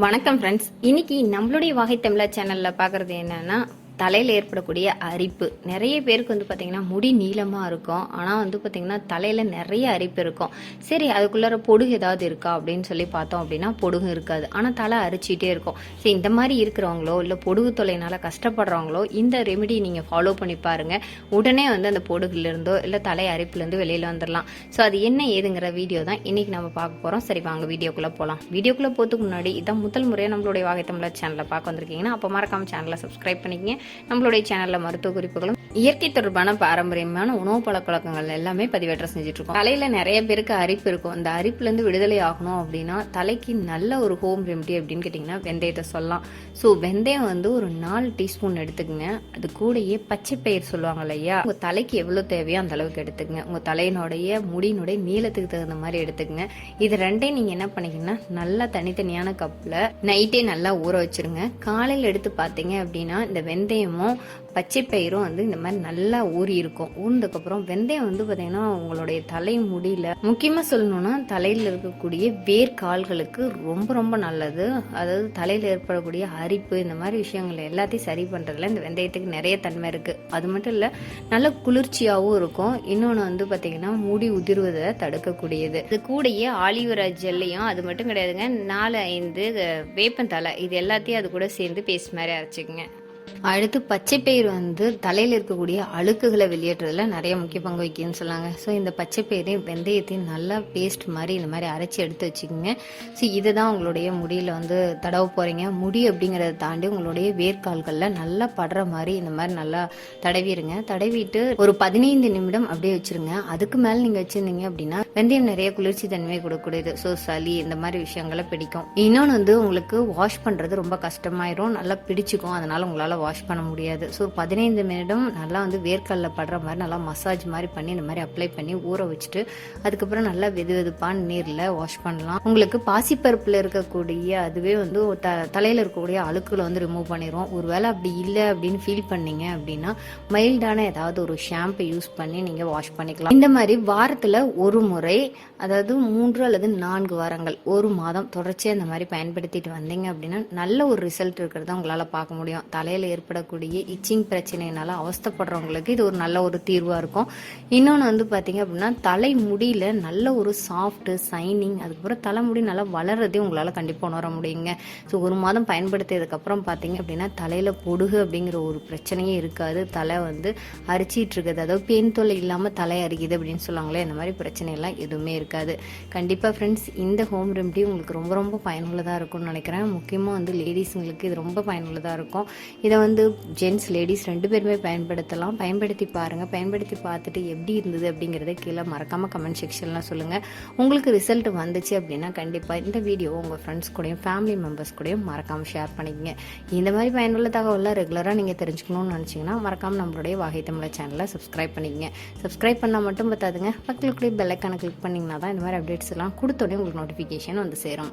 வணக்கம் ஃப்ரெண்ட்ஸ் இன்னைக்கு நம்மளுடைய வாகை தமிழா சேனலில் பார்க்கறது என்னென்னா தலையில் ஏற்படக்கூடிய அரிப்பு. நிறைய பேருக்கு வந்து பார்த்தீங்கன்னா முடி நீளமாக இருக்கும். ஆனால் வந்து பார்த்தீங்கன்னா தலையில் நிறைய அரிப்பு இருக்கும். சரி அதுக்குள்ளார பொடுகு ஏதாவது இருக்கா அப்படின்னு சொல்லி பார்த்தோம் அப்படின்னா பொடுகு இருக்காது. ஆனால் தலை அரிச்சிட்டே இருக்கும். சரி இந்த மாதிரி இருக்கிறவங்களோ இல்லை பொடுகு தொலைனால கஷ்டப்படுறவங்களோ இந்த ரெமெடி நீங்கள் ஃபாலோ பண்ணி பாருங்க. உடனே வந்து அந்த பொடுகுலேருந்தோ இல்லை தலை அரிப்புலேருந்து வெளியில் வந்துடலாம் ஸோ அது என்ன ஏதுங்கிற வீடியோ தான் இன்றைக்கி நம்ம பார்க்க போகிறோம் சரி வாங்க வீடியோக்குள்ளே போகலாம் வீடியோக்குள்ளே போகிறதுக்கு முன்னாடி இதான் முதல் முறையாக நம்மளுடைய வாகை தமிழர் சேனலில் பார்க்க வந்திருக்கீங்கன்னா அப்போ மறக்காமல் சேனலை சப்ஸ்கிரைப் பண்ணிக்கங்க. நம்மளுடைய சேனலில் மருத்துவ குறிப்புகளும் இயற்கை தொடர்பான பாரம்பரியமான உணவு பழக்கவழக்கங்கள் எல்லாமே பதிவேற்றம் செஞ்சுட்டு இருக்கோம் தலையில நிறைய பேருக்கு அரிப்பு இருக்கும். அந்த அரிப்புலேருந்து விடுதலை ஆகணும் அப்படின்னா தலைக்கு நல்ல ஒரு ஹோம் ரெமெடி அப்படின்னு கேட்டிங்கன்னா வெந்தயத்தை சொல்லலாம். ஸோ வெந்தயம் வந்து ஒரு நாலு டீஸ்பூன் எடுத்துக்கங்க. அது கூடயே பச்சை பயிர் சொல்லுவாங்க இல்லையா? உங்க தலைக்கு எவ்வளோ தேவையோ அந்த அளவுக்கு எடுத்துக்கங்க. உங்க தலையினுடைய முடியினுடைய நீளத்துக்கு தகுந்த மாதிரி எடுத்துக்கங்க. இது ரெண்டையும் நீங்க என்ன பண்ணிக்கங்கன்னா நல்லா தனித்தனியான கப்பில் நைட்டே நல்லா ஊற வச்சிருங்க. காலையில் எடுத்து பார்த்தீங்க அப்படின்னா இந்த வெந்தயமும் பச்சை பயிரும் வந்து இந்த மாதிரி நல்லா ஊறி இருக்கும். ஊர்ந்ததுக்கப்புறம் வெந்தயம் வந்து பார்த்தீங்கன்னா உங்களுடைய தலை முடியல முக்கியமாக சொல்லணும்னா தலையில் இருக்கக்கூடிய வேர்க்கால்களுக்கு ரொம்ப ரொம்ப நல்லது. அதாவது தலையில் ஏற்படக்கூடிய அரிப்பு இந்த மாதிரி விஷயங்கள் எல்லாத்தையும் சரி பண்ணுறதுல இந்த வெந்தயத்துக்கு நிறைய தன்மை இருக்குது அது மட்டும் இல்லை நல்ல குளிர்ச்சியாகவும் இருக்கும். இன்னொன்று வந்து பார்த்தீங்கன்னா முடி உதிர்வதை தடுக்கக்கூடியது. இது கூடயே ஆலிவரா ஜெல்லையும் அது மட்டும் கிடையாதுங்க நாலு ஐந்து வேப்பந்தலை இது எல்லாத்தையும் அது கூட சேர்ந்து பேஸ்ட் மாதிரி அரைச்சிக்கங்க. அடுத்து பச்சை பயிர் வந்து தலையில் இருக்கக்கூடிய அழுக்குகளை வெளியேற்றதில் நிறைய முக்கிய பங்கு வகிக்குதுன்னு சொன்னாங்க. ஸோ இந்த பச்சை பயிரையும் வெந்தயத்தையும் நல்லா பேஸ்ட் மாதிரி இந்த மாதிரி அரைச்சி எடுத்து வச்சுக்கோங்க. ஸோ இதை தான் உங்களுடைய முடியில் வந்து தடவ போகிறீங்க முடி அப்படிங்கிறத தாண்டி உங்களுடைய வேர்க்கால்களில் நல்லா படுற மாதிரி இந்த மாதிரி நல்லா தடவிடுங்க. தடவிட்டு ஒரு பதினைந்து நிமிடம் அப்படியே வச்சுருங்க. அதுக்கு மேலே நீங்கள் வச்சுருந்தீங்க அப்படின்னா வெந்தயம் நிறைய குளிர்ச்சி தன்மையை கொடுக்கக்கூடியது. ஸோ சளி இந்த மாதிரி விஷயங்களை பிடிக்கும். இன்னொன்று வந்து உங்களுக்கு வாஷ் பண்ணுறது ரொம்ப கஷ்டமாயிரும். நல்லா பிடிச்சிக்கும். அதனால உங்களால் வாஷ் பண்ண முடியாது. ஸோ பதினைந்து நிமிடம் நல்லா வந்து வேர்க்கல்ல படுற மாதிரி நல்லா மசாஜ் மாதிரி பண்ணி இந்த மாதிரி அப்ளை பண்ணி ஊற வச்சுட்டு அதுக்கப்புறம் நல்லா வெது வெதுப்பான நீரில் வாஷ் பண்ணலாம். உங்களுக்கு பாசிப்பருப்பில் இருக்கக்கூடிய அதுவே வந்து த தலையில் இருக்கக்கூடிய அழுக்குகளை வந்து ரிமூவ் பண்ணிடும் ஒருவேளை அப்படி இல்லை அப்படின்னு ஃபீல் பண்ணீங்க அப்படின்னா மைல்டான ஏதாவது ஒரு ஷாம்பு யூஸ் பண்ணி நீங்கள் வாஷ் பண்ணிக்கலாம். இந்த மாதிரி வாரத்தில் ஒரு முறை அதாவது மூன்று அல்லது நான்கு வாரங்கள் ஒரு மாதம் தொடர்ச்சியாக இந்த மாதிரி பயன்படுத்திட்டு வந்தீங்க அப்படின்னா நல்ல ஒரு ரிசல்ட் இருக்கிறத உங்களால் பார்க்க முடியும். தலையில் ஏற்படக்கூடிய இச்சிங் பிரச்சனையினால அவஸ்தப்படுறவங்களுக்கு இது ஒரு நல்ல ஒரு தீர்வாக இருக்கும். இன்னொன்று வந்து பார்த்தீங்க அப்படின்னா தலை முடியில நல்ல ஒரு சாஃப்ட்டு சைனிங் அதுக்கப்புறம் தலைமுடி நல்லா வளர்றதே உங்களால் கண்டிப்பாக உணர முடியுங்க. ஸோ ஒரு மாதம் பயன்படுத்தியதுக்கப்புறம் பார்த்தீங்க அப்படின்னா தலையில் பொடுகு அப்படிங்கிற ஒரு பிரச்சனையே இருக்காது. தலை வந்து அரிச்சிட்டு இருக்குது. அதாவது பெண் தொல்லை இல்லாமல் தலை அரிக்குது அப்படின்னு சொல்லுவாங்களே இந்த மாதிரி பிரச்சனையெல்லாம் எதுவுமே இருக்காது. கண்டிப்பாக ஃப்ரெண்ட்ஸ் இந்த ஹோம் ரெமடி உங்களுக்கு ரொம்ப ரொம்ப பயனுள்ளதாக இருக்கும்னு நினைக்கிறேன். முக்கியமாக வந்து லேடிஸுங்களுக்கு இது ரொம்ப பயனுள்ளதாக இருக்கும். இதை வந்து ஜென்ட்ஸ் லேடிஸ் ரெண்டு பேருமே பயன்படுத்தலாம். பயன்படுத்தி பாருங்கள் பயன்படுத்தி பார்த்துட்டு எப்படி இருந்தது அப்படிங்கிறத கீழே மறக்காமல் கமெண்ட் செக்ஷன்லாம் சொல்லுங்கள் உங்களுக்கு ரிசல்ட் வந்துச்சு அப்படின்னா கண்டிப்பாக இந்த வீடியோ உங்கள் ஃப்ரெண்ட்ஸ் கூடயும் ஃபேமிலி மெம்பர்ஸ் கூடயும் மறக்காமல் ஷேர் பண்ணிக்கங்க. இந்த மாதிரி பயனுள்ள தகவலாம் ரெகுலராக நீங்கள் தெரிஞ்சுக்கணும்னு நினச்சிங்கன்னா மறக்காமல் நம்மளுடைய வாகை தமிழ சேனலை சப்ஸ்கிரைப் பண்ணிக்கங்க. சப்ஸ்கிரைப் பண்ணால் மட்டும் பார்த்தாதுங்க பக்கத்தில் கூட பெல்லைக்கான கிளிக் பண்ணிங்கன்னா தான் இந்த மாதிரி அப்டேட்ஸ் எல்லாம் கொடுத்தோடனே உங்களுக்கு நோட்டிஃபிகேஷன் வந்து சேரும்.